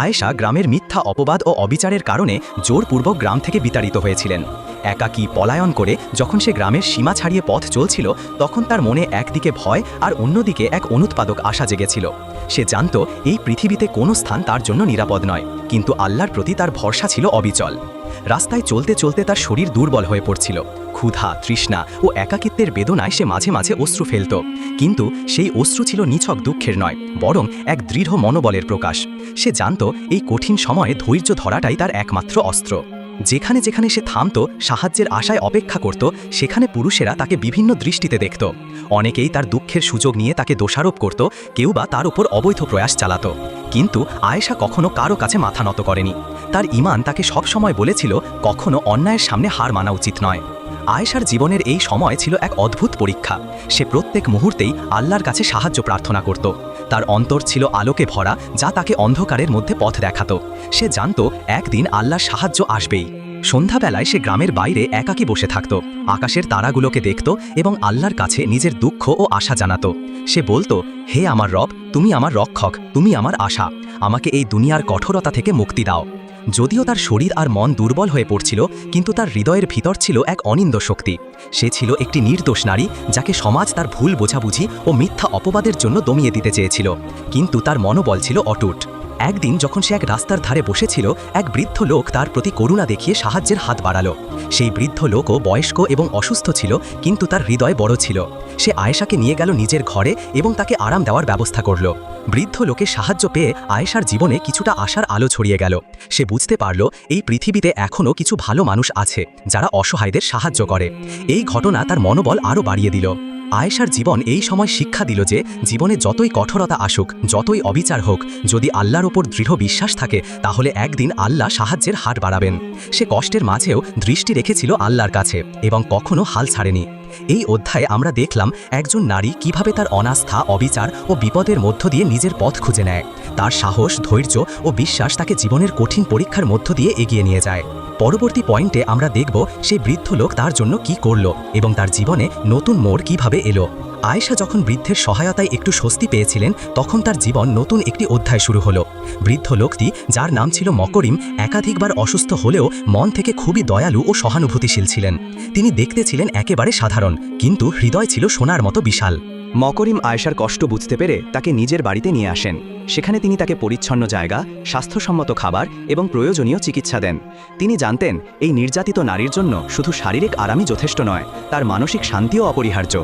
আয়েশা গ্রামের মিথ্যা অপবাদ ও অবিচারের কারণে জোরপূর্বক গ্রাম থেকে বিতাড়িত হয়েছিলেন। একাকী পলায়ন করে যখন সে গ্রামের সীমা ছাড়িয়ে পথ চলছিল, তখন তার মনে একদিকে ভয় আর অন্যদিকে এক অনুৎপাদক আশা জেগেছিল। সে জানত এই পৃথিবীতে কোনো স্থান তার জন্য নিরাপদ নয়, কিন্তু আল্লাহর প্রতি তার ভরসা ছিল অবিচল। রাস্তায় চলতে চলতে তার শরীর দুর্বল হয়ে পড়ছিল। ক্ষুধা, তৃষ্ণা ও একাকিত্বের বেদনায় সে মাঝে মাঝে অশ্রু ফেলত। কিন্তু সেই অশ্রু ছিল নিছক দুঃখের নয়, বরং এক দৃঢ় মনোবলের প্রকাশ। সে জানত এই কঠিন সময়ে ধৈর্য ধরাটাই তার একমাত্র অস্ত্র। যেখানে যেখানে সে থামত, সাহায্যের আশায় অপেক্ষা করত, সেখানে পুরুষেরা তাকে বিভিন্ন দৃষ্টিতে দেখত। অনেকেই তার দুঃখের সুযোগ নিয়ে তাকে দোষারোপ করত, কেউ বা তার উপর অবৈধ প্রয়াস চালাত। কিন্তু আয়েশা কখনো কারও কাছে মাথা নত করেনি। তার ইমান তাকে সবসময় বলেছিল, কখনো অন্যায়ের সামনে হার মানা উচিত নয়। আয়েশার জীবনের এই সময় ছিল এক অদ্ভুত পরীক্ষা। সে প্রত্যেক মুহূর্তেই আল্লাহর কাছে সাহায্য প্রার্থনা করত। তার অন্তর ছিল আলোকে ভরা, যা তাকে অন্ধকারের মধ্যে পথ দেখাত। সে জানত, একদিন আল্লাহর সাহায্য আসবেই। সন্ধ্যাবেলায় সে গ্রামের বাইরে একাকী বসে থাকত। আকাশের তারাগুলোকে দেখত এবং আল্লাহর কাছে নিজের দুঃখ ও আশা জানাত। সে বলতো, হে আমার রব, তুমি আমার রক্ষক, তুমি আমার আশা। আমাকে এই দুনিয়ার কঠোরতা থেকে মুক্তি দাও। যদিও তার শরীর আর মন দুর্বল হয়ে পড়ছিল, কিন্তু তার হৃদয়ের ভিতর ছিল এক অনিন্দ শক্তি। সে ছিল একটি নির্দোষ নারী যাকে সমাজ তার ভুল বোঝাবুঝি ও মিথ্যা অপবাদের জন্য দমিয়ে দিতে চেয়েছিল। কিন্তু তার মনোবল ছিল অটুট। একদিন যখন সে এক রাস্তার ধারে বসেছিল, এক বৃদ্ধ লোক তার প্রতি করুণা দেখিয়ে সাহায্যের হাত বাড়ালো। সেই বৃদ্ধ লোকও বয়স্ক এবং অসুস্থ ছিল, কিন্তু তার হৃদয় বড় ছিল। সে আয়েশাকে নিয়ে গেল নিজের ঘরে এবং তাকে আরাম দেওয়ার ব্যবস্থা করল। বৃদ্ধ লোকে সাহায্য পেয়ে আয়েশার জীবনে কিছুটা আশার আলো ছড়িয়ে গেল। সে বুঝতে পারল, এই পৃথিবীতে এখনও কিছু ভালো মানুষ আছে, যারা অসহায়দের সাহায্য করে। এই ঘটনা তার মনোবল আরও বাড়িয়ে দিল। আয়েশার জীবন এই সময় শিক্ষা দিল যে জীবনে যতই কঠোরতা আসুক, যতই অবিচার হোক, যদি আল্লাহর ওপর দৃঢ় বিশ্বাস থাকে, তাহলে একদিন আল্লাহ সাহায্যের হাট বাড়াবেন। সে কষ্টের মাঝেও দৃষ্টি রেখেছিল আল্লাহর কাছে এবং কখনো হাল ছাড়েনি। এই অধ্যায়ে আমরা দেখলাম একজন নারী কীভাবে তার অনাস্থা, অবিচার ও বিপদের মধ্য দিয়ে নিজের পথ খুঁজে নেয়। তার সাহস, ধৈর্য ও বিশ্বাস তাকে জীবনের কঠিন পরীক্ষার মধ্য দিয়ে এগিয়ে নিয়ে যায়। পরবর্তী পয়েন্টে আমরা দেখব সেই বৃদ্ধ লোক তার জন্য কি করল এবং তার জীবনে নতুন মোড় কীভাবে এলো। আয়েশা যখন বৃদ্ধের সহায়তায় একটু স্বস্তি পেয়েছিলেন, তখন তার জীবন নতুন একটি অধ্যায় শুরু হলো। বৃদ্ধ লোকটি, যার নাম ছিল মকরিম, একাধিকবার অসুস্থ হলেও মন থেকে খুবই দয়ালু ও সহানুভূতিশীল ছিলেন। তিনি দেখতে ছিলেন একেবারে সাধারণ, কিন্তু হৃদয় ছিল সোনার মতো বিশাল। মকরিম আয়েশার কষ্ট বুঝতে পেরে তাকে নিজের বাড়িতে নিয়ে আসেন। সেখানে তিনি তাকে পরিচ্ছন্ন জায়গা, স্বাস্থ্যসম্মত খাবার এবং প্রয়োজনীয় চিকিৎসা দেন। তিনি জানতেন, এই নির্যাতিত নারীর জন্য শুধু শারীরিক আরামই যথেষ্ট নয়, তার মানসিক শান্তিও অপরিহার্য।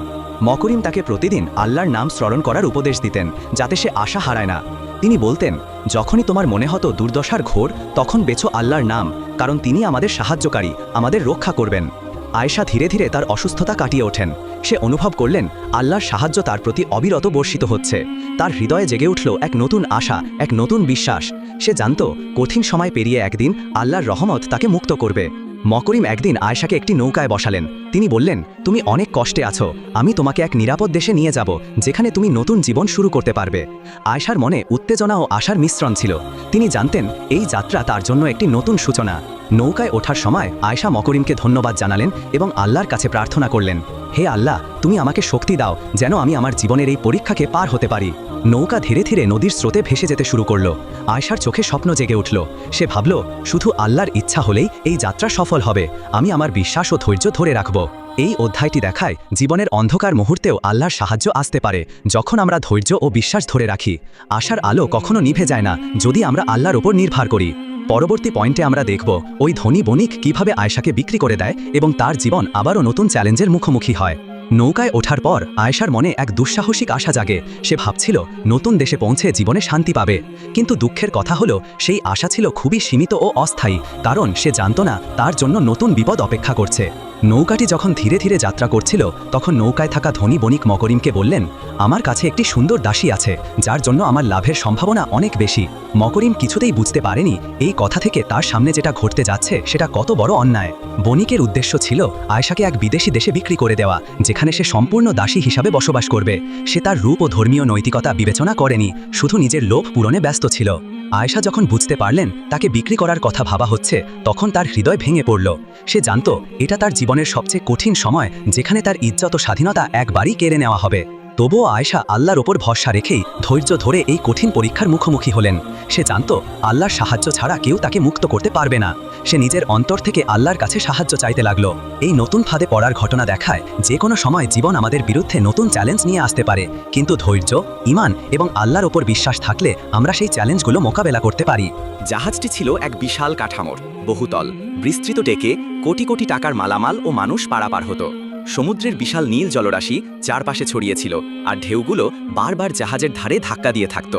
মকরিম তাকে প্রতিদিন আল্লাহর নাম স্মরণ করার উপদেশ দিতেন, যাতে সে আশা হারায় না। তিনি বলতেন, যখনই তোমার মনে হতো দুর্দশার ঘোর, তখন বেছো আল্লাহর নাম, কারণ তিনি আমাদের সাহায্যকারী, আমাদের রক্ষা করবেন। আয়েশা ধীরে ধীরে তার অসুস্থতা কাটিয়ে ওঠেন। সে অনুভব করলেন, আল্লাহর সাহায্য তার প্রতি অবিরত বর্ষিত হচ্ছে। তার হৃদয়ে জেগে উঠল এক নতুন আশা, এক নতুন বিশ্বাস। সে জানত, কঠিন সময় পেরিয়ে একদিন আল্লাহর রহমত তাকে মুক্ত করবে। মকরিম একদিন আয়েশাকে একটি নৌকায় বসালেন। তিনি বললেন, তুমি অনেক কষ্টে আছো। আমি তোমাকে এক নিরাপদ দেশে নিয়ে যাব, যেখানে তুমি নতুন জীবন শুরু করতে পারবে। আয়েশার মনে উত্তেজনা ও আশার মিশ্রণ ছিল। তিনি জানতেন, এই যাত্রা তার জন্য একটি নতুন সূচনা। নৌকায় ওঠার সময় আয়েশা মকরিমকে ধন্যবাদ জানালেন এবং আল্লাহর কাছে প্রার্থনা করলেন, হে আল্লাহ, তুমি আমাকে শক্তি দাও, যেন আমি আমার জীবনের এই পরীক্ষাকে পার হতে পারি। নৌকা ধীরে ধীরে নদীর স্রোতে ভেসে যেতে শুরু করল। আয়সার চোখে স্বপ্ন জেগে উঠল। সে ভাবল, শুধু আল্লাহর ইচ্ছা হলেই এই যাত্রা সফল হবে। আমি আমার বিশ্বাস ও ধৈর্য ধরে রাখব। এই অধ্যায়টি দেখায় জীবনের অন্ধকার মুহূর্তেও আল্লাহর সাহায্য আসতে পারে, যখন আমরা ধৈর্য ও বিশ্বাস ধরে রাখি। আশার আলো কখনো নিভে যায় না, যদি আমরা আল্লাহর ওপর নির্ভর করি। পরবর্তী পয়েন্টে আমরা দেখব, ওই ধনী বণিক কীভাবে আয়শাকে বিক্রি করে দেয় এবং তার জীবন আবারও নতুন চ্যালেঞ্জের মুখোমুখি হয়। নৌকায় ওঠার পর আয়েশার মনে এক দুঃসাহসিক আশা জাগে। সে ভাবছিল, নতুন দেশে পৌঁছে জীবনে শান্তি পাবে। কিন্তু দুঃখের কথা হলো, সেই আশা ছিল খুবই সীমিত ও অস্থায়ী, কারণ সে জানত না তার জন্য নতুন বিপদ অপেক্ষা করছে। নৌকাটি যখন ধীরে ধীরে যাত্রা করছিল, তখন নৌকায় থাকা ধনী বণিক মকরিমকে বললেন, আমার কাছে একটি সুন্দর দাসী আছে, যার জন্য আমার লাভের সম্ভাবনা অনেক বেশি। মকরিম কিছুতেই বুঝতে পারেনি এই কথা থেকে তার সামনে যেটা ঘটতে যাচ্ছে, সেটা কত বড় অন্যায়। বণিকের উদ্দেশ্য ছিল আয়েশাকে এক বিদেশি দেশে বিক্রি করে দেওয়া, যেখানে সে সম্পূর্ণ দাসী হিসাবে বসবাস করবে। সে তার রূপ ও ধর্মীয় নৈতিকতা বিবেচনা করেনি, শুধু নিজের লোভ পূরণে ব্যস্ত ছিল। আয়েশা যখন বুঝতে পারলেন তাকে বিক্রি করার কথা ভাবা হচ্ছে, তখন তার হৃদয় ভেঙে পড়ল। সে জানত, এটা তার জীবনের সবচেয়ে কঠিন সময়, যেখানে তার ইজ্জত স্বাধীনতা একবারই কেড়ে নেওয়া হবে। তবুও আয়েশা আল্লাহর ওপর ভরসা রেখেই ধৈর্য ধরে এই কঠিন পরীক্ষার মুখোমুখি হলেন। সে জানত, আল্লাহর সাহায্য ছাড়া কেউ তাকে মুক্ত করতে পারবে না। সে নিজের অন্তর থেকে আল্লাহর কাছে সাহায্য চাইতে লাগল। এই নতুন ফাঁদে পড়ার ঘটনা দেখায় যে কোনো সময় জীবন আমাদের বিরুদ্ধে নতুন চ্যালেঞ্জ নিয়ে আসতে পারে। কিন্তু ধৈর্য, ইমান এবং আল্লাহর ওপর বিশ্বাস থাকলে আমরা সেই চ্যালেঞ্জগুলো মোকাবেলা করতে পারি। জাহাজটি ছিল এক বিশাল কাঠামোর, বহুতল, বিস্তৃত ডেকে কোটি কোটি টাকার মালামাল ও মানুষ পারাপার হতো। সমুদ্রের বিশাল নীল জলরাশি চারপাশে ছড়িয়েছিল আর ঢেউগুলো বারবার জাহাজের ধারে ধাক্কা দিয়ে থাকত।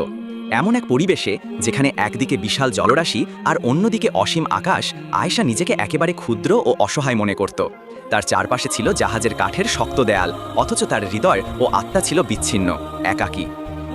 এমন এক পরিবেশে যেখানে একদিকে বিশাল জলরাশি আর অন্যদিকে অসীম আকাশ, আয়েশা নিজেকে একেবারে ক্ষুদ্র ও অসহায় মনে করত। তার চারপাশে ছিল জাহাজের কাঠের শক্ত দেয়াল, অথচ তার হৃদয় ও আত্মা ছিল বিচ্ছিন্ন, একাকী।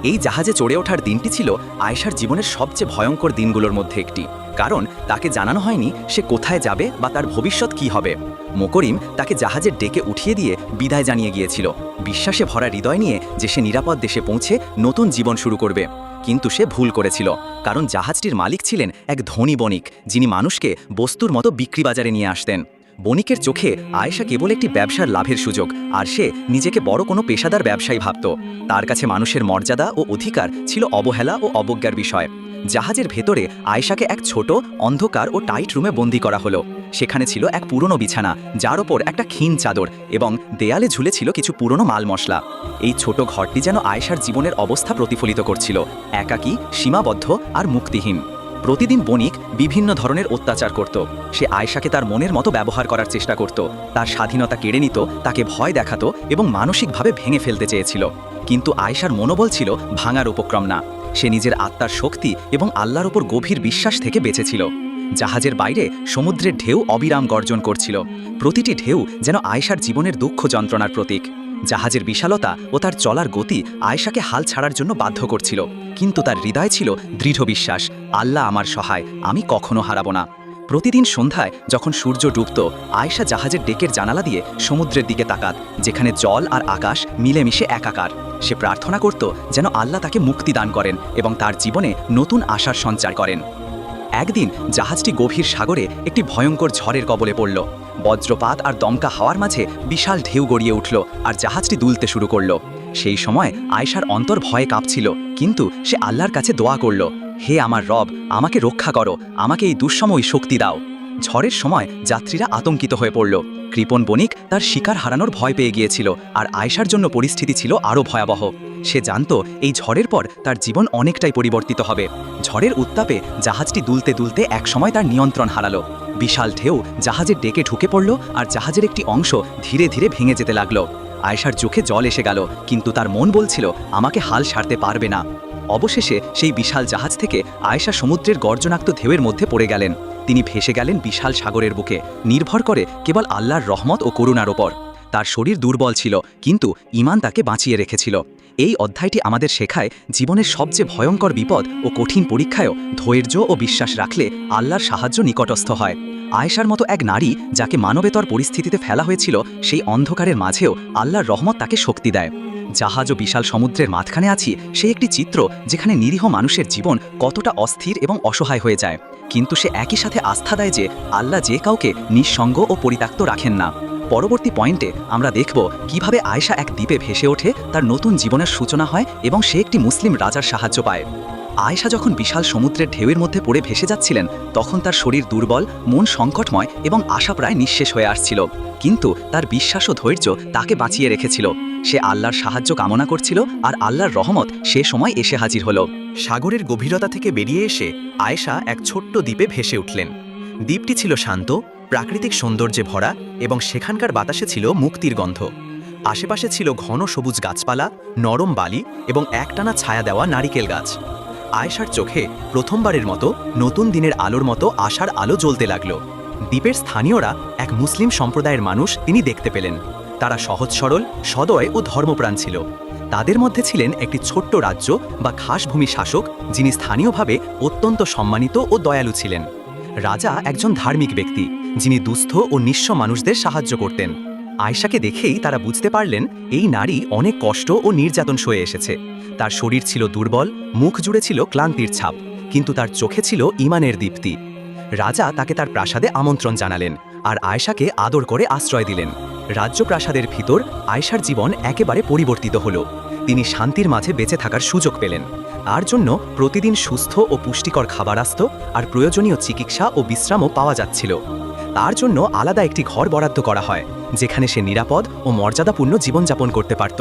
এই জাহাজে চড়ে ওঠার দিনটি ছিল আয়েশার জীবনের সবচেয়ে ভয়ঙ্কর দিনগুলোর মধ্যে একটি। কারণ তাকে জানানো হয়নি সে কোথায় যাবে বা তার ভবিষ্যৎ কি হবে। মোকরিম তাকে জাহাজের ডেকে উঠিয়ে দিয়ে বিদায় জানিয়ে গিয়েছিল। বিশ্বাসে ভরা হৃদয় নিয়ে যে সে নিরাপদ দেশে পৌঁছে নতুন জীবন শুরু করবে। কিন্তু সে ভুল করেছিল, কারণ জাহাজটির মালিক ছিলেন এক ধনী বণিক, যিনি মানুষকে বস্তুর মতো বিক্রি বাজারে নিয়ে আসতেন। বণিকের চোখে আয়েশা কেবল একটি ব্যবসার লাভের সুযোগ, আর সে নিজেকে বড় কোনো পেশাদার ব্যবসায়ী ভাবত। তার কাছে মানুষের মর্যাদা ও অধিকার ছিল অবহেলা ও অবজ্ঞার বিষয়। জাহাজের ভেতরে আয়েশাকে এক ছোট, অন্ধকার ও টাইট রুমে বন্দি করা হলো। সেখানে ছিল এক পুরনো বিছানা, যার ওপর একটা ক্ষীণ চাদর এবং দেয়ালে ঝুলে ছিল কিছু পুরনো মাল মশলা এই ছোট ঘরটি যেন আয়েশার জীবনের অবস্থা প্রতিফলিত করছিল, একাকী, সীমাবদ্ধ আর মুক্তিহীন। প্রতিদিন বণিক বিভিন্ন ধরনের অত্যাচার করত। সে আয়েশাকে তার মনের মতো ব্যবহার করার চেষ্টা করত। তার স্বাধীনতা কেড়ে নিত, তাকে ভয় দেখাতো এবং মানসিকভাবে ভেঙে ফেলতে চেয়েছিল। কিন্তু আয়েশার মনোবল ছিল ভাঙার উপক্রম না। সে নিজের আত্মার শক্তি এবং আল্লাহর ওপর গভীর বিশ্বাস থেকে বেঁচেছিল। জাহাজের বাইরে সমুদ্রের ঢেউ অবিরাম গর্জন করছিল। প্রতিটি ঢেউ যেন আয়েশার জীবনের দুঃখ যন্ত্রণার প্রতীক। জাহাজের বিশালতা ও তার চলার গতি আয়েশাকে হাল ছাড়ার জন্য বাধ্য করছিল। কিন্তু তার হৃদয় ছিল দৃঢ় বিশ্বাস, আল্লাহ আমার সহায়, আমি কখনো হারাবো না। প্রতিদিন সন্ধ্যায় যখন সূর্য ডুবত, আয়েশা জাহাজের ডেকের জানালা দিয়ে সমুদ্রের দিকে তাকাত, যেখানে জল আর আকাশ মিলেমিশে একাকার। সে প্রার্থনা করত যেন আল্লাহ তাকে মুক্তি দান করেন এবং তার জীবনে নতুন আশার সঞ্চার করেন। একদিন জাহাজটি গভীর সাগরে একটি ভয়ঙ্কর ঝড়ের কবলে পড়ল। বজ্রপাত আর দমকা হাওয়ার মাঝে বিশাল ঢেউ গড়িয়ে উঠল আর জাহাজটি দুলতে শুরু করল। সেই সময় আয়সার অন্তর ভয়ে কাঁপছিল, কিন্তু সে আল্লাহর কাছে দোয়া করল, হে আমার রব, আমাকে রক্ষা করো, আমাকে এই দুঃসময় শক্তি দাও। ঝড়ের সময় যাত্রীরা আতঙ্কিত হয়ে পড়ল। কৃপণ বণিক তার শিকার হারানোর ভয় পেয়ে গিয়েছিল আর আয়েশার জন্য পরিস্থিতি ছিল আরও ভয়াবহ। সে জানত এই ঝড়ের পর তার জীবন অনেকটাই পরিবর্তিত হবে। ঝড়ের উত্তাপে জাহাজটি দুলতে দুলতে একসময় তার নিয়ন্ত্রণ হারালো। বিশাল ঢেউ জাহাজের ডেকে ঢুকে পড়ল আর জাহাজের একটি অংশ ধীরে ধীরে ভেঙে যেতে লাগল। আয়েশার চোখে জল এসে গেল, কিন্তু তার মন বলছিল, আমাকে হাল সারতে পারবে না। অবশেষে সেই বিশাল জাহাজ থেকে আয়েশা সমুদ্রের গর্জনাক্ত ঢেউয়ের মধ্যে পড়ে গেলেন। তিনি ভেসে গেলেন বিশাল সাগরের বুকে, নির্ভর করে কেবল আল্লাহর রহমত ও করুণার ওপর। তার শরীর দুর্বল ছিল, কিন্তু ইমান তাকে বাঁচিয়ে রেখেছিল। এই অধ্যায়টি আমাদের শেখায় জীবনের সবচেয়ে ভয়ঙ্কর বিপদ ও কঠিন পরীক্ষায়ও ধৈর্য ও বিশ্বাস রাখলে আল্লাহর সাহায্য নিকটস্থ হয়। আয়েশার মতো এক নারী যাকে মানবেতর পরিস্থিতিতে ফেলা হয়েছিল, সেই অন্ধকারের মাঝেও আল্লাহর রহমত তাকে শক্তি দেয়। জাহাজ ও বিশাল সমুদ্রের মাঝখানে আছি সেই একটি চিত্র যেখানে নিরীহ মানুষের জীবন কতটা অস্থির এবং অসহায় হয়ে যায়। কিন্তু সে একই সাথে আস্থা দেয় যে আল্লাহ যে কাউকে নিঃসঙ্গ ও পরিত্যক্ত রাখেন না। পরবর্তী পয়েন্টে আমরা দেখব কীভাবে আয়সা এক দ্বীপে ভেসে ওঠে, তার নতুন জীবনের সূচনা হয় এবং সে একটি মুসলিম রাজার সাহায্য পায়। আয়েশা যখন বিশাল সমুদ্রের ঢেউয়ের মধ্যে পড়ে ভেসে যাচ্ছিলেন, তখন তার শরীর দুর্বল, মন সংকটময় এবং আশা প্রায় নিঃশেষ হয়ে আসছিল। কিন্তু তার বিশ্বাস ও ধৈর্য তাকে বাঁচিয়ে রেখেছিল। সে আল্লাহর সাহায্য কামনা করছিল আর আল্লাহর রহমত সে সময় এসে হাজির হল। সাগরের গভীরতা থেকে বেরিয়ে এসে আয়েশা এক ছোট্ট দ্বীপে ভেসে উঠলেন। দ্বীপটি ছিল শান্ত, প্রাকৃতিক সৌন্দর্যে ভরা এবং সেখানকার বাতাসে ছিল মুক্তির গন্ধ। আশেপাশে ছিল ঘন সবুজ গাছপালা, নরম বালি এবং একটানা ছায়া দেওয়া নারিকেল গাছ। আয়েশার চোখে প্রথমবারের মতো নতুন দিনের আলোর মতো আশার আলো জ্বলতে লাগল। দ্বীপের স্থানীয়রা এক মুসলিম সম্প্রদায়ের মানুষ তিনি দেখতে পেলেন। তারা সহজ সরল, সদয় ও ধর্মপ্রাণ ছিল। তাদের মধ্যে ছিলেন একটি ছোট্ট রাজ্য বা খাসভূমি শাসক যিনি স্থানীয়ভাবে অত্যন্ত সম্মানিত ও দয়ালু ছিলেন। রাজা একজন ধার্মিক ব্যক্তি যিনি দুস্থ ও নিঃস্ব মানুষদের সাহায্য করতেন। আয়শাকে দেখেই তারা বুঝতে পারলেন এই নারী অনেক কষ্ট ও নির্যাতন সয়ে এসেছে। তার শরীর ছিল দুর্বল, মুখ জুড়ে ছিল ক্লান্তির ছাপ, কিন্তু তার চোখে ছিল ইমানের দীপ্তি। রাজা তাকে তার প্রাসাদে আমন্ত্রণ জানালেন আর আয়শাকে আদর করে আশ্রয় দিলেন। রাজ্যপ্রাসাদের ভিতর আয়শার জীবন একেবারে পরিবর্তিত হল। তিনি শান্তির মাঝে বেঁচে থাকার সুযোগ পেলেন। তার জন্য প্রতিদিন সুস্থ ও পুষ্টিকর খাবার আসত আর প্রয়োজনীয় চিকিৎসা ও বিশ্রামও পাওয়া যাচ্ছিল। তার জন্য আলাদা একটি ঘর বরাদ্দ করা হয়, যেখানে সে নিরাপদ ও মর্যাদাপূর্ণ জীবনযাপন করতে পারত।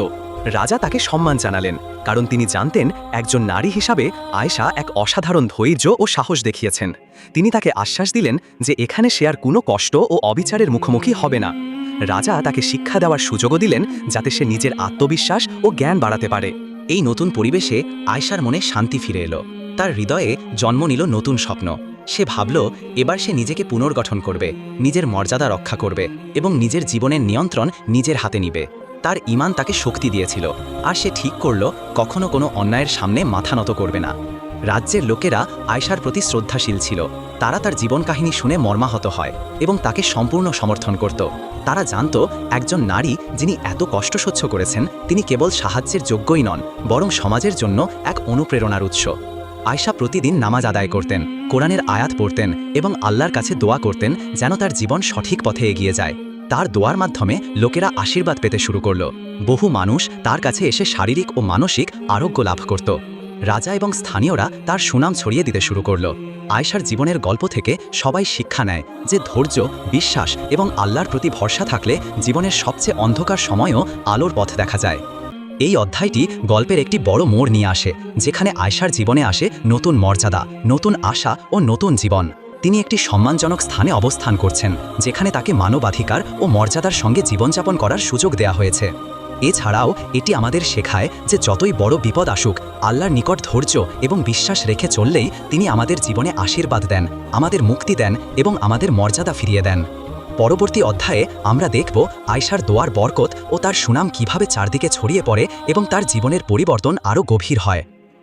রাজা তাকে সম্মান জানালেন, কারণ তিনি জানতেন একজন নারী হিসাবে আয়েশা এক অসাধারণ ধৈর্য ও সাহস দেখিয়েছেন। তিনি তাকে আশ্বাস দিলেন যে এখানে সে আর কোনো কষ্ট ও অবিচারের মুখোমুখি হবে না। রাজা তাকে শিক্ষা দেওয়ার সুযোগও দিলেন, যাতে সে নিজের আত্মবিশ্বাস ও জ্ঞান বাড়াতে পারে। এই নতুন পরিবেশে আয়সার মনে শান্তি ফিরে এলো। তার হৃদয়ে জন্ম নিল নতুন স্বপ্ন। সে ভাবল, এবার সে নিজেকে পুনর্গঠন করবে, নিজের মর্যাদা রক্ষা করবে এবং নিজের জীবনের নিয়ন্ত্রণ নিজের হাতে নিবে। তার ইমান তাকে শক্তি দিয়েছিল, আর সে ঠিক করল, কখনো কোনো অন্যায়ের সামনে মাথা নত করবে না। রাজ্যের লোকেরা আয়সার প্রতি শ্রদ্ধাশীল ছিল, তারা তার জীবন কাহিনী শুনে মর্মাহত হয় এবং তাকে সম্পূর্ণ সমর্থন করত। তারা জানত, একজন নারী যিনি এত কষ্ট সহ্য করেছেন, তিনি কেবল সাহায্যের যোগ্যই নন, বরং সমাজের জন্য এক অনুপ্রেরণার উৎস। আয়শা প্রতিদিন নামাজ আদায় করতেন, কোরআনের আয়াত পড়তেন এবং আল্লাহর কাছে দোয়া করতেন যেন তার জীবন সঠিক পথে এগিয়ে যায়। তার দোয়ার মাধ্যমে লোকেরা আশীর্বাদ পেতে শুরু করল। বহু মানুষ তার কাছে এসে শারীরিক ও মানসিক আরোগ্য লাভ করত। রাজা এবং স্থানীয়রা তার সুনাম ছড়িয়ে দিতে শুরু করল। আয়সার জীবনের গল্প থেকে সবাই শিক্ষা নেয় যে ধৈর্য, বিশ্বাস এবং আল্লাহর প্রতি ভরসা থাকলে জীবনের সবচেয়ে অন্ধকার সময়ও আলোর পথ দেখা যায়। এই অধ্যায়টি গল্পের একটি বড় মোড় নিয়ে আসে, যেখানে আয়সার জীবনে আসে নতুন মর্যাদা, নতুন আশা ও নতুন জীবন। তিনি একটি সম্মানজনক স্থানে অবস্থান করছেন, যেখানে তাকে মানবাধিকার ও মর্যাদার সঙ্গে জীবনযাপন করার সুযোগ দেয়া হয়েছে। এছাড়াও, এটি আমাদের শেখায় যে যতই বড় বিপদ আসুক, আল্লাহর নিকট ধৈর্য এবং বিশ্বাস রেখে চললেই তিনি আমাদের জীবনে আশীর্বাদ দেন, আমাদের মুক্তি দেন এবং আমাদের মর্যাদা ফিরিয়ে দেন। পরবর্তী অধ্যায়ে আমরা দেখব আয়সার দোয়ার বরকত ও তার সুনাম কীভাবে চারদিকে ছড়িয়ে পড়ে এবং তার জীবনের পরিবর্তন আরও গভীর হয়।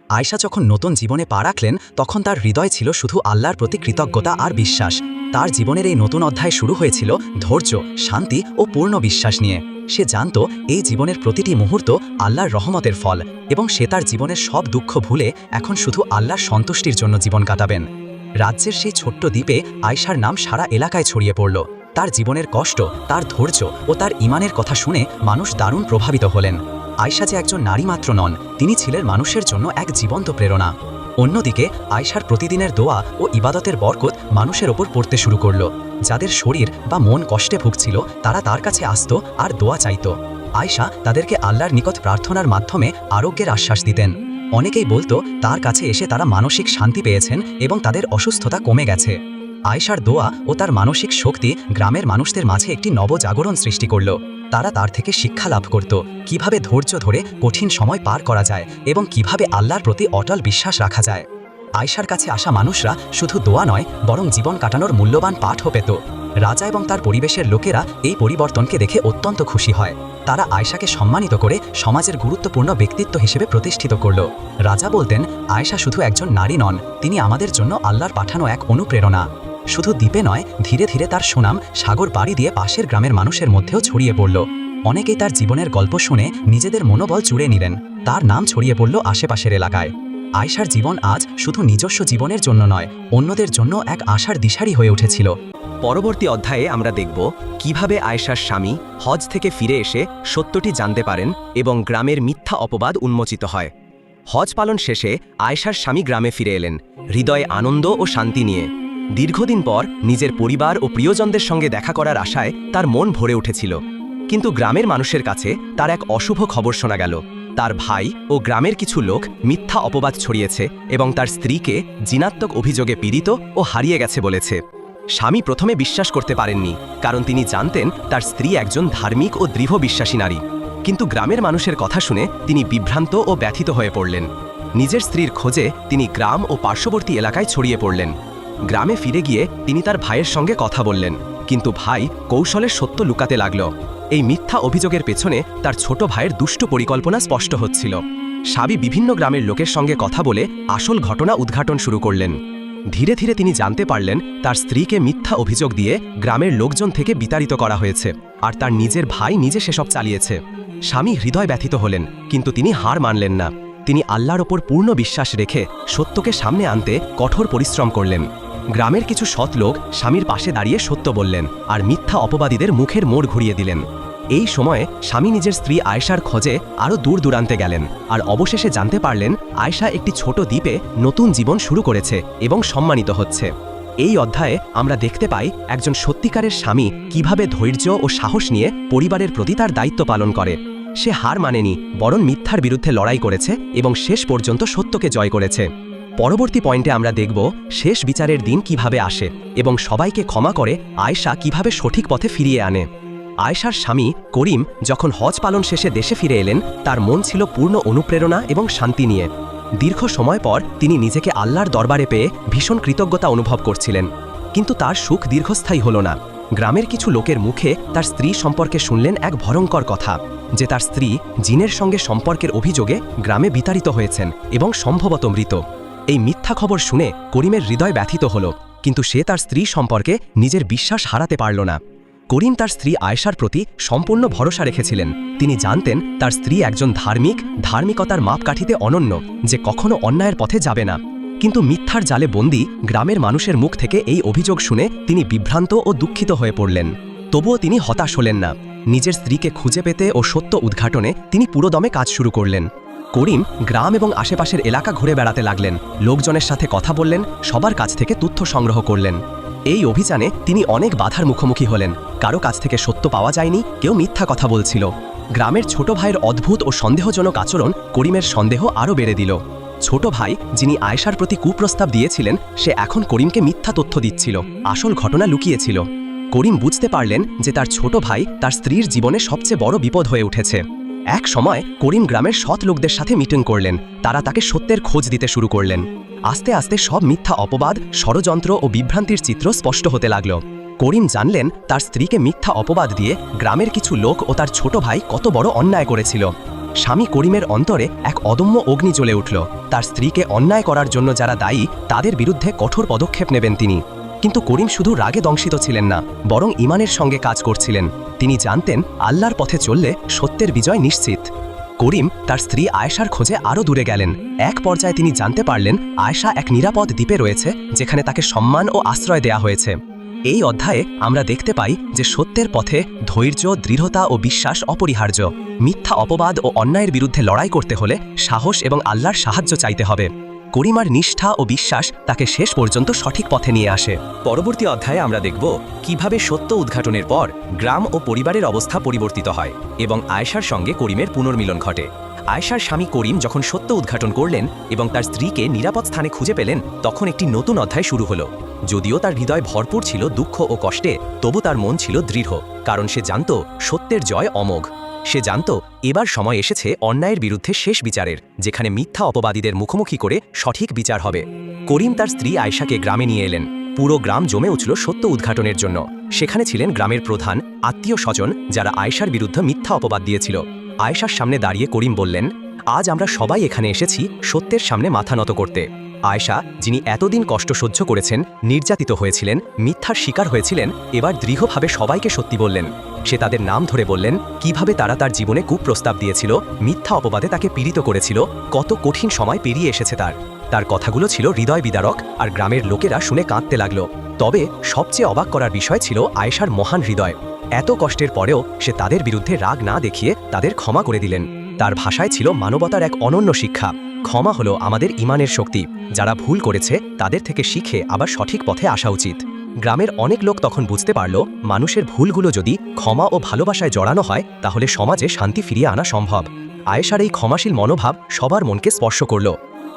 আয়সা যখন নতুন জীবনে পা রাখলেন, তখন তার হৃদয় ছিল শুধু আল্লাহর প্রতি কৃতজ্ঞতা আর বিশ্বাস। তার জীবনের এই নতুন অধ্যায় শুরু হয়েছিল ধৈর্য, শান্তি ও পূর্ণ বিশ্বাস নিয়ে। সে জানত এই জীবনের প্রতিটি মুহূর্ত আল্লাহর রহমতের ফল এবং সে তার জীবনের সব দুঃখ ভুলে এখন শুধু আল্লাহর সন্তুষ্টির জন্য জীবন কাটাবেন। রাজ্যের সেই ছোট্ট দ্বীপে আয়সার নাম সারা এলাকায় ছড়িয়ে পড়ল। তার জীবনের কষ্ট, তার ধৈর্য ও তার ইমানের কথা শুনে মানুষ দারুণ প্রভাবিত হলেন। আয়সা যে একজন নারী মাত্র নন, তিনি ছিলেন মানুষের জন্য এক জীবন্ত প্রেরণা। অন্যদিকে আয়সার প্রতিদিনের দোয়া ও ইবাদতের বরকত মানুষের ওপর পড়তে শুরু করল। যাদের শরীর বা মন কষ্টে ভুগছিল, তারা তার কাছে আসত আর দোয়া চাইত। আয়সা তাদেরকে আল্লাহর নিকট প্রার্থনার মাধ্যমে আরোগ্যের আশ্বাস দিতেন। অনেকেই বলতো, তার কাছে এসে তারা মানসিক শান্তি পেয়েছেন এবং তাদের অসুস্থতা কমে গেছে। আয়সার দোয়া ও তার মানসিক শক্তি গ্রামের মানুষদের মাঝে একটি নবজাগরণ সৃষ্টি করল। তারা তার থেকে শিক্ষা লাভ করত। কীভাবে ধৈর্য ধরে কঠিন সময় পার করা যায় এবং কীভাবে আল্লাহর প্রতি অটল বিশ্বাস রাখা যায়। আয়সার কাছে আসা মানুষরা শুধু দোয়া নয়, বরং জীবন কাটানোর মূল্যবান পাঠও পেত। রাজা এবং তার পরিবেশের লোকেরা এই পরিবর্তনকে দেখে অত্যন্ত খুশি হয়। তারা আয়সাকে সম্মানিত করে সমাজের গুরুত্বপূর্ণ ব্যক্তিত্ব হিসেবে প্রতিষ্ঠিত করল। রাজা বলতেন আয়সা শুধু একজন নারী নন, তিনি আমাদের জন্য আল্লাহর পাঠানো এক অনুপ্রেরণা। শুধু দ্বীপে নয়, ধীরে ধীরে তার সুনাম সাগর পাড়ি দিয়ে পাশের গ্রামের মানুষের মধ্যেও ছড়িয়ে পড়ল। অনেকেই তার জীবনের গল্প শুনে নিজেদের মনোবল চুড়ে নিলেন। তার নাম ছড়িয়ে পড়ল আশেপাশের এলাকায়। আয়সার জীবন আজ শুধু নিজস্ব জীবনের জন্য নয়, অন্যদের জন্য এক আশার দিশারি হয়ে উঠেছিল। পরবর্তী অধ্যায়ে আমরা দেখব কীভাবে আয়েশার স্বামী হজ থেকে ফিরে এসে সত্যটি জানতে পারেন এবং গ্রামের মিথ্যা অপবাদ উন্মোচিত হয়। হজ পালন শেষে আয়েশার স্বামী গ্রামে ফিরে এলেন। হৃদয়ে আনন্দ ও শান্তি নিয়ে। দীর্ঘদিন পর নিজের পরিবার ও প্রিয়জনদের সঙ্গে দেখা করার আশায় তার মন ভরে উঠেছিল। কিন্তু গ্রামের মানুষের কাছে তার এক অশুভ খবর শোনা গেল। তার ভাই ও গ্রামের কিছু লোক মিথ্যা অপবাদ ছড়িয়েছে এবং তার স্ত্রীকে জিনাত্মক অভিযোগে পীড়িত ও হারিয়ে গেছে বলেছে। স্বামী প্রথমে বিশ্বাস করতে পারেননি, কারণ তিনি জানতেন তার স্ত্রী একজন ধার্মিক ও দৃঢ় বিশ্বাসী নারী। কিন্তু গ্রামের মানুষের কথা শুনে তিনি বিভ্রান্ত ও ব্যথিত হয়ে পড়লেন। নিজের স্ত্রীর খোঁজে তিনি গ্রাম ও পার্শ্ববর্তী এলাকায় ছড়িয়ে পড়লেন। গ্রামে ফিরে গিয়ে তিনি তার ভাইয়ের সঙ্গে কথা বললেন। কিন্তু ভাই কৌশলের সত্য লুকাতে লাগল। এই মিথ্যা অভিযোগের পেছনে তার ছোট ভাইয়ের দুষ্ট পরিকল্পনা স্পষ্ট হচ্ছিল। সাবি বিভিন্ন গ্রামের লোকের সঙ্গে কথা বলে আসল ঘটনা উদ্ঘাটন শুরু করলেন। ধীরে ধীরে তিনি জানতে পারলেন, তার স্ত্রীকে মিথ্যা অভিযোগ দিয়ে গ্রামের লোকজন থেকে বিতাড়িত করা হয়েছে আর তার নিজের ভাই নিজে সেসব চালিয়েছে। স্বামী হৃদয় ব্যথিত হলেন, কিন্তু তিনি হার মানলেন না। তিনি আল্লাহর ওপর পূর্ণ বিশ্বাস রেখে সত্যকে সামনে আনতে কঠোর পরিশ্রম করলেন। গ্রামের কিছু সৎ লোক স্বামীর পাশে দাঁড়িয়ে সত্য বললেন আর মিথ্যা অপবাদীদের মুখের মোড় ঘুরিয়ে দিলেন। এই সময়ে স্বামী নিজের স্ত্রী আয়েশার খোঁজে আরও দূর দূরান্তে গেলেন আর অবশেষে জানতে পারলেন আয়েশা একটি ছোট দ্বীপে নতুন জীবন শুরু করেছে এবং সম্মানিত হচ্ছে। এই অধ্যায়ে আমরা দেখতে পাই একজন সত্যিকারের স্বামী কীভাবে ধৈর্য ও সাহস নিয়ে পরিবারের প্রতি তার দায়িত্ব পালন করে। সে হার মানেনি, বরং মিথ্যার বিরুদ্ধে লড়াই করেছে এবং শেষ পর্যন্ত সত্যকে জয় করেছে। পরবর্তী পয়েন্টে আমরা দেখব শেষ বিচারের দিন কীভাবে আসে এবং সবাইকে ক্ষমা করে আয়েশা কীভাবে সঠিক পথে ফিরিয়ে আনে। আয়েশার স্বামী করিম যখন হজ পালন শেষে দেশে ফিরে এলেন, তার মন ছিল পূর্ণ অনুপ্রেরণা এবং শান্তি নিয়ে। দীর্ঘ সময় পর তিনি নিজেকে আল্লাহর দরবারে পেয়ে ভীষণ কৃতজ্ঞতা অনুভব করছিলেন। কিন্তু তার সুখ দীর্ঘস্থায়ী হল না। গ্রামের কিছু লোকের মুখে তার স্ত্রী সম্পর্কে শুনলেন এক ভয়ঙ্কর কথা, যে তার স্ত্রী জিনের সঙ্গে সম্পর্কের অভিযোগে গ্রামে বিতাড়িত হয়েছেন এবং সম্ভবত মৃত। এই মিথ্যা খবর শুনে করিমের হৃদয় ব্যথিত হল, কিন্তু সে তার স্ত্রী সম্পর্কে নিজের বিশ্বাস হারাতে পারল না। করিম তার স্ত্রী আয়েশার প্রতি সম্পূর্ণ ভরসা রেখেছিলেন। তিনি জানতেন তার স্ত্রী একজন ধার্মিক, ধার্মিকতার মাপকাঠিতে অনন্য, যে কখনো অন্যায়ের পথে যাবে না। কিন্তু মিথ্যার জালে বন্দি গ্রামের মানুষের মুখ থেকে এই অভিযোগ শুনে তিনি বিভ্রান্ত ও দুঃখিত হয়ে পড়লেন। তবুও তিনি হতাশ হলেন না। নিজের স্ত্রীকে খুঁজে পেতে ও সত্য উদ্ঘাটনে তিনি পুরোদমে কাজ শুরু করলেন। করিম গ্রাম এবং আশেপাশের এলাকা ঘুরে বেড়াতে লাগলেন। লোকজনের সাথে কথা বললেন, সবার কাছ থেকে তথ্য সংগ্রহ করলেন। এই অভিযানে তিনি অনেক বাধার মুখোমুখি হলেন। কারও কাছ থেকে সত্য পাওয়া যায়নি, কেউ মিথ্যা কথা বলছিল। গ্রামের ছোট ভাইয়ের অদ্ভুত ও সন্দেহজনক আচরণ করিমের সন্দেহ আরও বেড়ে দিল। ছোট ভাই, যিনি আয়েশার প্রতি কুপ্রস্তাব দিয়েছিলেন, সে এখন করিমকে মিথ্যা তথ্য দিচ্ছিল, আসল ঘটনা লুকিয়েছিল। করিম বুঝতে পারলেন যে তার ছোট ভাই তার স্ত্রীর জীবনে সবচেয়ে বড় বিপদ হয়ে উঠেছে। এক সময় করিম গ্রামের সৎ লোকদের সাথে মিটিং করলেন। তারা তাকে সত্যের খোঁজ দিতে শুরু করলেন। আস্তে আস্তে সব মিথ্যা অপবাদ, ষড়যন্ত্র ও বিভ্রান্তির চিত্র স্পষ্ট হতে লাগল। করিম জানলেন, তার স্ত্রীকে মিথ্যা অপবাদ দিয়ে গ্রামের কিছু লোক ও তার ছোট ভাই কত বড় অন্যায় করেছিল। স্বামী করিমের অন্তরে এক অদম্য অগ্নি জ্বলে উঠল। তার স্ত্রীকে অন্যায় করার জন্য যারা দায়ী, তাদের বিরুদ্ধে কঠোর পদক্ষেপ নেবেন তিনি। কিন্তু করিম শুধু রাগে দংশিত ছিলেন না, বরং ইমানের সঙ্গে কাজ করছিলেন। তিনি জানতেন, আল্লাহর পথে চললে সত্যের বিজয় নিশ্চিত। করিম তার স্ত্রী আয়েশার খোঁজে আরও দূরে গেলেন। এক পর্যায়ে তিনি জানতে পারলেন, আয়েশা এক নিরাপদ দ্বীপে রয়েছে, যেখানে তাকে সম্মান ও আশ্রয় দেয়া হয়েছে। এই অধ্যায়ে আমরা দেখতে পাই যে সত্যের পথে ধৈর্য, দৃঢ়তা ও বিশ্বাস অপরিহার্য। মিথ্যা অপবাদ ও অন্যায়ের বিরুদ্ধে লড়াই করতে হলে সাহস এবং আল্লাহর সাহায্য চাইতে হবে। করিমার নিষ্ঠা ও বিশ্বাস তাকে শেষ পর্যন্ত সঠিক পথে নিয়ে আসে। পরবর্তী অধ্যায়ে আমরা দেখব কীভাবে সত্য উদ্ঘাটনের পর গ্রাম ও পরিবারের অবস্থা পরিবর্তিত হয় এবং আয়েশার সঙ্গে করিমের পুনর্মিলন ঘটে। আয়েশার স্বামী করিম যখন সত্য উদ্ঘাটন করলেন এবং তার স্ত্রীকে নিরাপদ স্থানে খুঁজে পেলেন, তখন একটি নতুন অধ্যায় শুরু হলো। যদিও তার হৃদয় ভরপুর ছিল দুঃখ ও কষ্টে, তবু তার মন ছিল দৃঢ়, কারণ সে জানত সত্যের জয় অমোঘ। সে জানত এবার সময় এসেছে অন্যায়ের বিরুদ্ধে শেষ বিচারের, যেখানে মিথ্যা অপবাদীদের মুখোমুখি করে সঠিক বিচার হবে। করিম তার স্ত্রী আয়েশাকে গ্রামে নিয়ে এলেন। পুরো গ্রাম জমে উঠল সত্য উদ্ঘাটনের জন্য। সেখানে ছিলেন গ্রামের প্রধান, আত্মীয় স্বজন, যারা আয়েশার বিরুদ্ধে মিথ্যা অপবাদ দিয়েছিল। আয়েশার সামনে দাঁড়িয়ে করিম বললেন, আজ আমরা সবাই এখানে এসেছি সত্যের সামনে মাথা নত করতে। আয়েশা, যিনি এতদিন কষ্ট সহ্য করেছেন, নির্যাতিত হয়েছিলেন, মিথ্যার শিকার হয়েছিলেন, এবার দৃঢ়ভাবে সবাইকে সত্যি বললেন। সে তাদের নাম ধরে বললেন, কীভাবে তারা তার জীবনে কুপ্রস্তাব দিয়েছিল, মিথ্যা অপবাদে তাকে পীড়িত করেছিল, কত কঠিন সময় পেরিয়ে এসেছে তার। তার কথাগুলো ছিল হৃদয় বিদারক, আর গ্রামের লোকেরা শুনে কাঁদতে লাগল। তবে সবচেয়ে অবাক করার বিষয় ছিল আয়েশার মহান হৃদয়। এত কষ্টের পরেও সে তাদের বিরুদ্ধে রাগ না দেখিয়ে তাদের ক্ষমা করে দিলেন। তার ভাষায় ছিল মানবতার এক অনন্য শিক্ষা। ক্ষমা হলো আমাদের ইমানের শক্তি। যারা ভুল করেছে, তাদের থেকে শিখে আবার সঠিক পথে আসা উচিত। গ্রামের অনেক লোক তখন বুঝতে পারল, মানুষের ভুলগুলো যদি ক্ষমা ও ভালোবাসায় জড়ানো হয়, তাহলে সমাজে শান্তি ফিরিয়ে আনা সম্ভব। আয়েশার এই ক্ষমাশীল মনোভাব সবার মনকে স্পর্শ করল।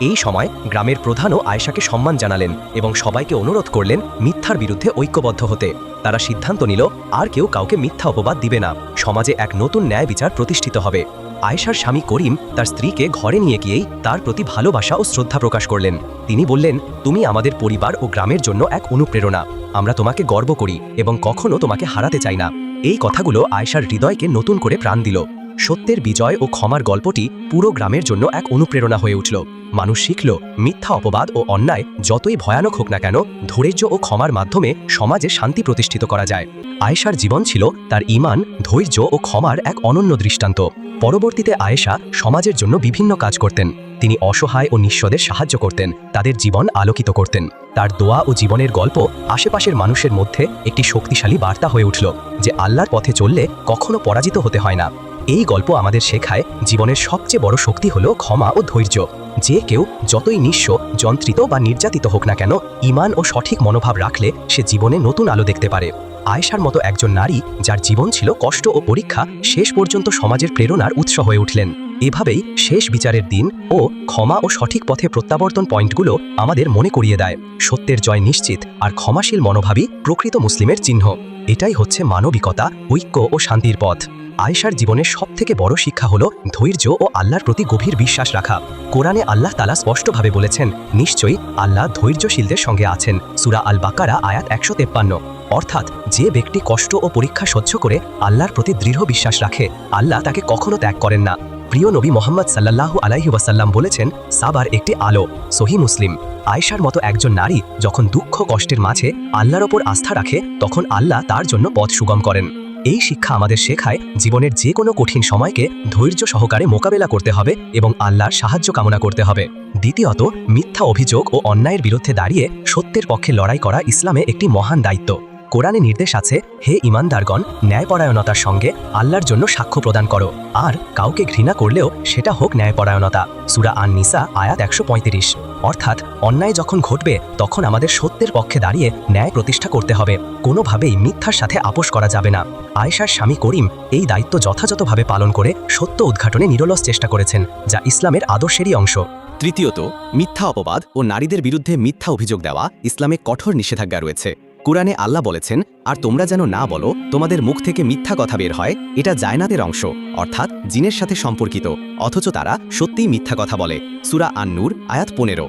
এই সময় গ্রামের প্রধানও আয়েশাকে সম্মান জানালেন এবং সবাইকে অনুরোধ করলেন মিথ্যার বিরুদ্ধে ঐক্যবদ্ধ হতে। তারা সিদ্ধান্ত নিল, আর কেউ কাউকে মিথ্যা অপবাদ দিবে না। সমাজে এক নতুন ন্যায় বিচার প্রতিষ্ঠিত হবে। আয়েশার স্বামী করিম তার স্ত্রীকে ঘরে নিয়ে গিয়েই তার প্রতি ভালোবাসা ও শ্রদ্ধা প্রকাশ করলেন। তিনি বললেন, তুমি আমাদের পরিবার ও গ্রামের জন্য এক অনুপ্রেরণা। আমরা তোমাকে গর্ব করি এবং কখনো তোমাকে হারাতে চাই না। এই কথাগুলো আয়েশার হৃদয়কে নতুন করে প্রাণ দিল। সত্যের বিজয় ও ক্ষমার গল্পটি পুরো গ্রামের জন্য এক অনুপ্রেরণা হয়ে উঠল। মানুষ শিখল, মিথ্যা অপবাদ ও অন্যায় যতই ভয়ানক হোক না কেন, ধৈর্য ও ক্ষমার মাধ্যমে সমাজে শান্তি প্রতিষ্ঠিত করা যায়। আয়েশার জীবন ছিল তার ইমান, ধৈর্য ও ক্ষমার এক অনন্য দৃষ্টান্ত। পরবর্তীতে আয়েশা সমাজের জন্য বিভিন্ন কাজ করতেন। তিনি অসহায় ও নিঃস্বদের সাহায্য করতেন, তাদের জীবন আলোকিত করতেন। তার দোয়া ও জীবনের গল্প আশেপাশের মানুষের মধ্যে একটি শক্তিশালী বার্তা হয়ে উঠল যে আল্লাহর পথে চললে কখনো পরাজিত হতে হয় না। এই গল্প আমাদের শেখায় জীবনের সবচেয়ে বড় শক্তি হল ক্ষমা ও ধৈর্য। যে কেউ যতই নিঃস্ব, যন্ত্রিত বা নির্যাতিত হোক না কেন, ইমান ও সঠিক মনোভাব রাখলে সে জীবনে নতুন আলো দেখতে পারে। আয়েশার মতো একজন নারী যার জীবন ছিল কষ্ট ও পরীক্ষা শেষ পর্যন্ত সমাজের প্রেরণার উৎস হয়ে উঠলেন। এভাবেই শেষ বিচারের দিন ও ক্ষমা ও সঠিক পথে প্রত্যাবর্তন পয়েন্টগুলো আমাদের মনে করিয়ে দেয়। সত্যের জয় নিশ্চিত আর ক্ষমাশীল মনোভাবই প্রকৃত মুসলিমের চিহ্ন। এটাই হচ্ছে মানবিকতা, ঐক্য ও শান্তির পথ। আয়েশার জীবনের সবথেকে বড় শিক্ষা হল ধৈর্য ও আল্লাহর প্রতি গভীর বিশ্বাস রাখা। কোরআনে আল্লাহ তালা স্পষ্টভাবে বলেছেন, নিশ্চয়ই আল্লাহ ধৈর্যশীলদের সঙ্গে আছেন। সুরা আল বাকারা আয়াত একশো তেপ্পান্ন। অর্থাৎ, যে ব্যক্তি কষ্ট ও পরীক্ষা সহ্য করে আল্লাহর প্রতি দৃঢ় বিশ্বাস রাখে, আল্লাহ তাকে কখনো ত্যাগ করেন না। প্রিয় নবী মোহাম্মদ সাল্লাল্লাহু আলাইহি ওয়াসাল্লাম বলেছেন, সাবার একটি আলো, সহি মুসলিম। আয়েশার মতো একজন নারী যখন দুঃখ কষ্টের মাঝে আল্লাহর ওপর আস্থা রাখে, তখন আল্লাহ তার জন্য পথ সুগম করেন। এই শিক্ষা আমাদের শেখায় জীবনের যে কোনো কঠিন সময়কে ধৈর্য সহকারে মোকাবেলা করতে হবে এবং আল্লাহর সাহায্য কামনা করতে হবে। দ্বিতীয়ত, মিথ্যা অভিযোগ ও অন্যায়ের বিরুদ্ধে দাঁড়িয়ে সত্যের পক্ষে লড়াই করা ইসলামে একটি মহান দায়িত্ব। কোরআনে নির্দেশ আছে, হে ইমানদারগণ ন্যায়পরায়ণতার সঙ্গে আল্লাহর জন্য সাক্ষ্য প্রদান করো। আর কাউকে ঘৃণা করলেও সেটা হোক ন্যায়পরায়ণতা। সুরা আন নিসা আয়াত একশো পঁয়ত্রিশ। অর্থাৎ অন্যায় যখন ঘটবে, তখন আমাদের সত্যের পক্ষে দাঁড়িয়ে ন্যায় প্রতিষ্ঠা করতে হবে। কোনোভাবেই মিথ্যার সাথে আপোষ করা যাবে না। আয়েশার স্বামী করিম এই দায়িত্ব যথাযথভাবে পালন করে সত্য উদ্ঘাটনে নিরলস চেষ্টা করেছেন, যা ইসলামের আদর্শেরই অংশ। তৃতীয়ত, মিথ্যা অপবাদ ও নারীদের বিরুদ্ধে মিথ্যা অভিযোগ দেওয়া ইসলামে কঠোর নিষেধাজ্ঞা রয়েছে। কোরআনে আল্লাহ বলেছেন, আর তোমরা যেন না বলো, তোমাদের মুখ থেকে মিথ্যা কথা বের হয়, এটা জায়নাতের অংশ, অর্থাৎ জিনের সাথে সম্পর্কিত, অথচ তারা সত্যিই মিথ্যা কথা বলে। সুরা আন্নুর, আয়াত পনেরো।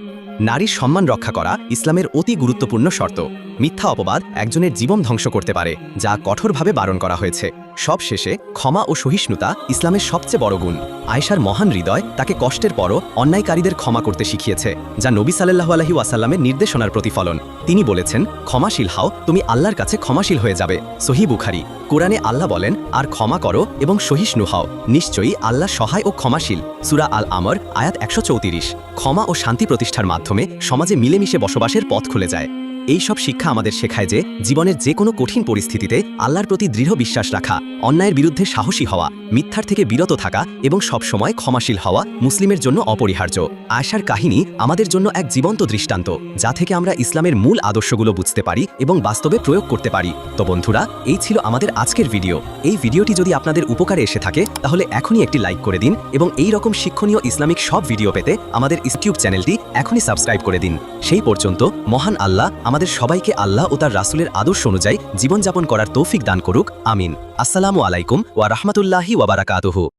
নারীর সম্মান রক্ষা করা ইসলামের অতি গুরুত্বপূর্ণ শর্ত। মিথ্যা অপবাদ একজনের জীবন ধ্বংস করতে পারে, যা কঠোরভাবে বারণ করা হয়েছে। সব শেষে ক্ষমা ও সহিষ্ণুতা ইসলামের সবচেয়ে বড় গুণ। আয়েশার মহান হৃদয় তাকে কষ্টের পরও অন্যায়কারীদের ক্ষমা করতে শিখিয়েছে, যা নবী সাল্লাহু আলহি ওয়াসাল্লামের নির্দেশনার প্রতিফলন। তিনি বলেছেন, ক্ষমাশীল হাও, তুমি আল্লাহর কাছে ক্ষমাশীল হয়ে যাবে। সহি বুখারি। কোরআনে আল্লাহ বলেন, আর ক্ষমা করো এবং সহিষ্ণু হও। নিশ্চয়ই আল্লাহ সহায় ও ক্ষমাশীল। সুরা আল আমর আয়াত একশো চৌত্রিশ। ক্ষমা ও শান্তি প্রতিষ্ঠার মাধ্যমে সমাজে মিলেমিশে বসবাসের পথ খুলে যায়। এই সব শিক্ষা আমাদের শেখায় যে জীবনের যে কোনো কঠিন পরিস্থিতিতে আল্লাহর প্রতি দৃঢ় বিশ্বাস রাখা, অন্যায়ের বিরুদ্ধে সাহসী হওয়া, মিথ্যার থেকে বিরত থাকা এবং সবসময় ক্ষমাশীল হওয়া মুসলিমের জন্য অপরিহার্য। আয়সার কাহিনী আমাদের জন্য এক জীবন্ত দৃষ্টান্ত, যা থেকে আমরা ইসলামের মূল আদর্শগুলো বুঝতে পারি এবং বাস্তবে প্রয়োগ করতে পারি। তো বন্ধুরা, এই ছিল আমাদের আজকের ভিডিও। এই ভিডিওটি যদি আপনাদের উপকারে এসে থাকে, তাহলে এখনই একটি লাইক করে দিন এবং এই রকম শিক্ষণীয় ইসলামিক সব ভিডিও পেতে আমাদের ইউটিউব চ্যানেলটি এখনই সাবস্ক্রাইব করে দিন। সেই পর্যন্ত মহান আল্লাহ আমাদের সবাইকে আল্লাহ ও তার রাসুলের আদর্শ অনুযায়ী জীবনযাপন করার তৌফিক দান করুক, আমিন। আসসালামু আলাইকুম ওয়া রাহমাতুল্লাহি ওয়া বারাকাতুহু।